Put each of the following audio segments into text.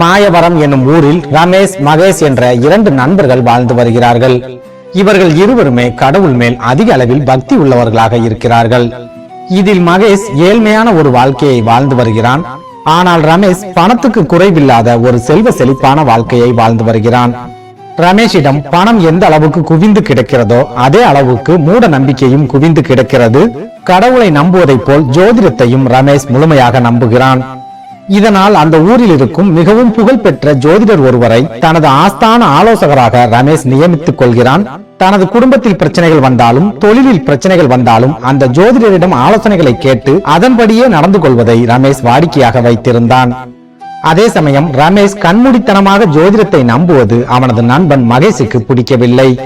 மாயவரம் என்னும் ஊரில் ரமேஷ் மகேஷ் என்ற இரண்டு நண்பர்கள் வாழ்ந்து வருகிறார்கள். இவர்கள் இருவருமே கடவுள் மேல் அதிக அளவில் பக்தி உள்ளவர்களாக இருக்கிறார்கள். இதில் மகேஷ் ஏழ்மையான ஒரு வாழ்க்கையை வாழ்ந்து வருகிறான். ஆனால் ரமேஷ் பணத்துக்கு குறைவில்லாத ஒரு செல்வ செழிப்பான வாழ்க்கையை வாழ்ந்து வருகிறான். ரமேஷிடம் பணம் எந்த அளவுக்கு குவிந்து கிடக்கிறதோ அதே அளவுக்கு மூட நம்பிக்கையும் குவிந்து கிடக்கிறது. கடவுளை நம்புவதைப் போல் ஜோதிடத்தையும் ரமேஷ் முழுமையாக நம்புகிறான். இதனால் அந்த ஊரில் இருக்கும் மிகவும் புகழ்பெற்ற ஜோதிடர் ஒருவரை தனது ஆஸ்தான ஆலோசகராக ரமேஷ் நியமித்துக் கொள்கிறான். தனது குடும்பத்தில் பிரச்சனைகள் வந்தாலும் தொழிலில் பிரச்சனைகள் வந்தாலும் அந்த ஜோதிடரிடம் ஆலோசனைகளை கேட்டு அதன்படியே நடந்து கொள்வதை ரமேஷ் வாடிக்கையாக வைத்திருந்தான். அதே சமயம் ரமேஷ் கண்மூடித்தனமாக ஜோதிடத்தை நம்புவது அவனது நண்பன் மகேஷுக்கு பிடிக்கவில்லை.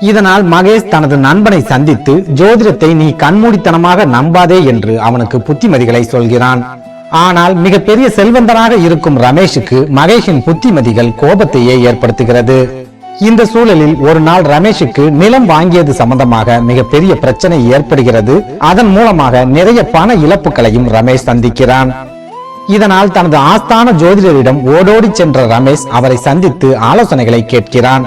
இதனால் மகேஷ் தனது நண்பனை சந்தித்து ஜோதிடத்தை நீ கண்மூடித்தனமாக நம்பாதே என்று அவனுக்கு புத்திமதிகளை சொல்கிறான். ஆனால் மிகப்பெரிய செல்வந்தனாக இருக்கும் ரமேஷுக்கு மகேஷின் புத்திமதிகள் கோபத்தையே ஏற்படுத்துகிறது. இந்த சூழலில் ஒரு நாள் ரமேஷுக்கு நிலம் வாங்கியது சம்பந்தமாக மிகப்பெரிய பிரச்சனை ஏற்படுகிறது. அதன் மூலமாக நிறைய பண இழப்புகளையும் ரமேஷ் சந்திக்கிறான். இதனால் தனது ஆஸ்தான ஜோதிடரிடம் ஓடோடி சென்ற ரமேஷ் அவரை சந்தித்து ஆலோசனைகளை கேட்கிறான்.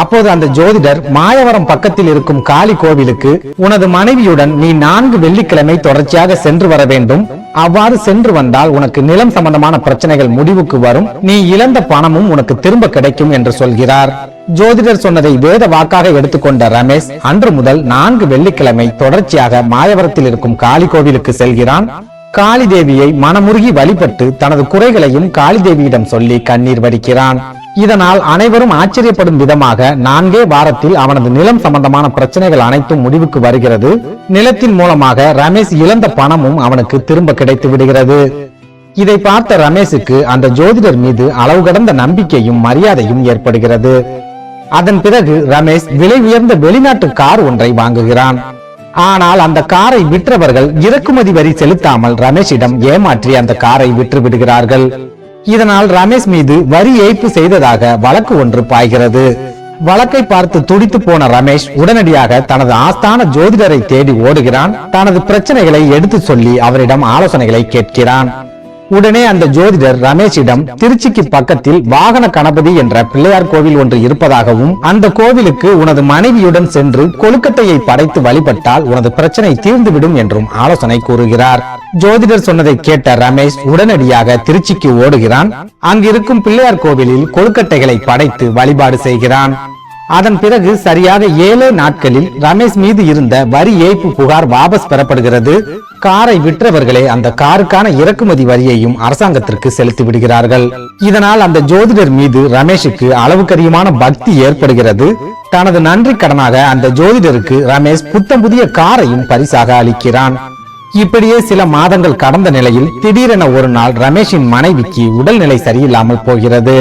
அப்போது அந்த ஜோதிடர் மாயவரம் பக்கத்தில் இருக்கும் காளி கோவிலுக்கு உனது மனைவியுடன் நீ நான்கு வெள்ளிக்கிழமை தொடர்ச்சியாக சென்று வர வேண்டும். அவ்வாறு சென்று வந்தால் உனக்கு நிலம் சம்பந்தமான பிரச்சனைகள் முடிவுக்கு வரும். நீ இழந்த பணமும் உனக்கு திரும்ப கிடைக்கும் என்று சொல்கிறார். ஜோதிடர் சொன்னதை வேத வாக்காக எடுத்துக்கொண்ட ரமேஷ் அன்று முதல் நான்கு வெள்ளிக்கிழமை தொடர்ச்சியாக மாயவரத்தில் இருக்கும் காளி கோவிலுக்கு செல்கிறான். காளி தேவியை மனமுருகி வழிபட்டு தனது குறைகளையும் காளி தேவியிடம் சொல்லி கண்ணீர் வடிக்கிறான். இதனால் அனைவரும் ஆச்சரியப்படும் விதமாக நான்கே வாரத்தில் அவனது நிலம் சம்பந்தமான பிரச்சனைகள் அனைத்தும் முடிவுக்கு வருகிறது. நிலத்தின் மூலமாக ரமேஷ் இழந்த பணமும் அவனுக்கு திரும்ப கிடைத்து விடுகிறது. இதை பார்த்த ரமேஷுக்கு அந்த ஜோதிடர் மீது அளவு கடந்த நம்பிக்கையும் மரியாதையும் ஏற்படுகிறது. அதன் பிறகு ரமேஷ் விலை உயர்ந்த வெளிநாட்டு கார் ஒன்றை வாங்குகிறான். ஆனால் அந்த காரை விற்றவர்கள் இறக்குமதி வரி செலுத்தாமல் ரமேஷிடம் ஏமாற்றி அந்த காரை விற்று விடுகிறார்கள் இதனால் ரமேஷ் மீது வரி ஏய்ப்பு செய்ததாக வழக்கு ஒன்று பாய்கிறது. வழக்கை பார்த்து துடித்து போன ரமேஷ் உடனடியாக தனது ஆஸ்தான ஜோதிடரை தேடி ஓடுகிறான். தனது பிரச்சனைகளை எடுத்து சொல்லி அவரிடம் ஆலோசனைகளை கேட்கிறான். உடனே அந்த ஜோதிடர் ரமேஷிடம் திருச்சிக்கு பக்கத்தில் வாகன கணபதி என்ற பிள்ளையார் கோவில் ஒன்று இருப்பதாகவும் அந்த கோவிலுக்கு உனது மனைவியுடன் சென்று கொழுக்கட்டையை படைத்து வழிபட்டால் உனது பிரச்சனை தீர்ந்துவிடும் என்றும் ஆலோசனை கூறுகிறார். ஜோதிடர் சொன்னதை கேட்ட ரமேஷ் உடனடியாக திருச்சிக்கு ஓடுகிறான். அங்கிருக்கும் பிள்ளையார் கோவிலில் கொழுக்கட்டைகளை படைத்து வழிபாடு செய்கிறான். அதன் பிறகு சரியாக ஏழு நாட்களில் ரமேஷ் மீது இருந்த வரி ஏய்ப்பு புகார் வாபஸ் பெறப்படுகிறது. காரை விற்றவர்களே அந்த காருக்கான இறக்குமதி வரியையும் அரசாங்கத்திற்கு செலுத்தி விடுகிறார்கள். இதனால் அந்த ஜோதிடர் மீது ரமேஷுக்கு அளவுக்கரியமான பக்தி ஏற்படுகிறது. தனது நன்றி கடனாக அந்த ஜோதிடருக்கு ரமேஷ் புத்தம் புதிய காரையும் பரிசாக அளிக்கிறான். இப்படியே சில மாதங்கள் கடந்த நிலையில் திடீரென ஒரு நாள் ரமேஷின் மனைவிக்கு உடல்நிலை சரியில்லாமல் போகிறது.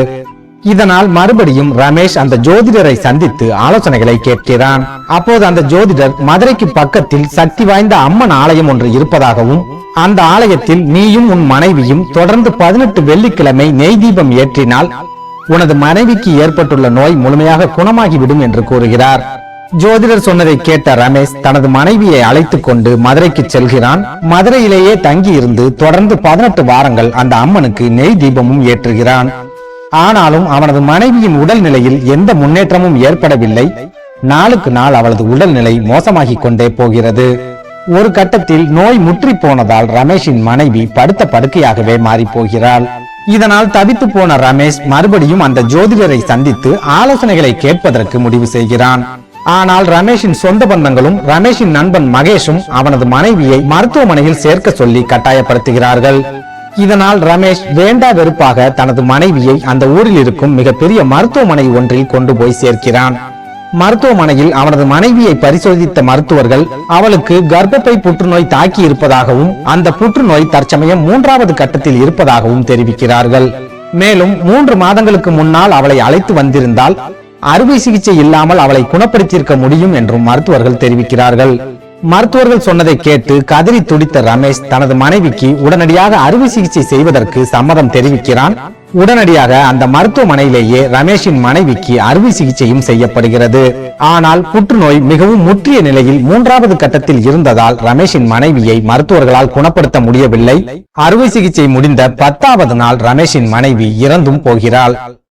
இதனால் மறுபடியும் ரமேஷ் அந்த ஜோதிடரை சந்தித்து ஆலோசனைகளை கேட்கிறான். அப்போது அந்த ஜோதிடர் மதுரைக்கு பக்கத்தில் சக்தி வாய்ந்த அம்மன் ஆலயம் ஒன்று இருப்பதாகவும் அந்த ஆலயத்தில் நீயும் உன் மனைவியும் தொடர்ந்து பதினெட்டு வெள்ளிக்கிழமை நெய் தீபம் ஏற்றினால் உனது மனைவிக்கு ஏற்பட்டுள்ள நோய் முழுமையாக குணமாகிவிடும் என்று கூறுகிறார். ஜோதிடர் சொன்னதை கேட்ட ரமேஷ் தனது மனைவியை அழைத்துக் கொண்டு மதுரைக்கு செல்கிறான். மதுரையிலேயே தங்கியிருந்து தொடர்ந்து பதினெட்டு வாரங்கள் அந்த அம்மனுக்கு நெய் தீபமும் ஏற்றுகிறான். ஆனாலும் அவனது மனைவியின் உடல்நிலையில் எந்த முன்னேற்றமும் ஏற்படவில்லை. நாளுக்கு நாள் அவளது உடல்நிலை மோசமாகிக் கொண்டே போகிறது. ஒரு கட்டத்தில் நோய் முற்றி போனதால் ரமேஷின் மனைவி படுத்த படுக்கையாகவே மாறி போகிறாள். இதனால் தவித்து போன ரமேஷ் மறுபடியும் அந்த ஜோதிடரை சந்தித்து ஆலோசனைகளை கேட்பதற்கு முடிவு செய்கிறான். ஆனால் ரமேஷின் சொந்த பந்தங்களும் ரமேஷின் நண்பன் மகேஷும் அவனது மனைவியை மருத்துவமனையில் சேர்க்க சொல்லி கட்டாயப்படுத்துகிறார்கள். இதனால் ரமேஷ் வேண்டா வெறுப்பாக தனது மனைவியை அந்த ஊரில் இருக்கும் மிகப்பெரிய மருத்துவமனை ஒன்றில் கொண்டு போய் சேர்க்கிறான். மருத்துவமனையில் அவனது மனைவியை பரிசோதித்த மருத்துவர்கள் அவளுக்கு கர்ப்பப்பை புற்றுநோய் தாக்கி இருப்பதாகவும் அந்த புற்றுநோய் தற்சமயம் மூன்றாவது கட்டத்தில் இருப்பதாகவும் தெரிவிக்கிறார்கள். மேலும் மூன்று மாதங்களுக்கு முன்னால் அவளை அழைத்து வந்திருந்தால் அறுவை சிகிச்சை இல்லாமல் அவளை குணப்படுத்தியிருக்க முடியும் என்றும் மருத்துவர்கள் தெரிவிக்கிறார்கள். மருத்துவர்கள் சொன்னதை கேட்டு கதறி துடித்த ரமேஷ் தனது மனைவிக்கு உடனடியாக அறுவை சிகிச்சை செய்வதற்கு சம்மதம் தெரிவிக்கிறான். உடனடியாக அந்த மருத்துவமனையிலேயே ரமேஷின் மனைவிக்கு அறுவை சிகிச்சையும் செய்யப்படுகிறது. ஆனால் புற்றுநோய் மிகவும் முற்றிய நிலையில் மூன்றாவது கட்டத்தில் இருந்ததால் ரமேஷின் மனைவியை மருத்துவர்களால் குணப்படுத்த முடியவில்லை. அறுவை சிகிச்சை முடிந்த பத்தாவது நாள் ரமேஷின் மனைவி இறந்தும் போகிறாள்.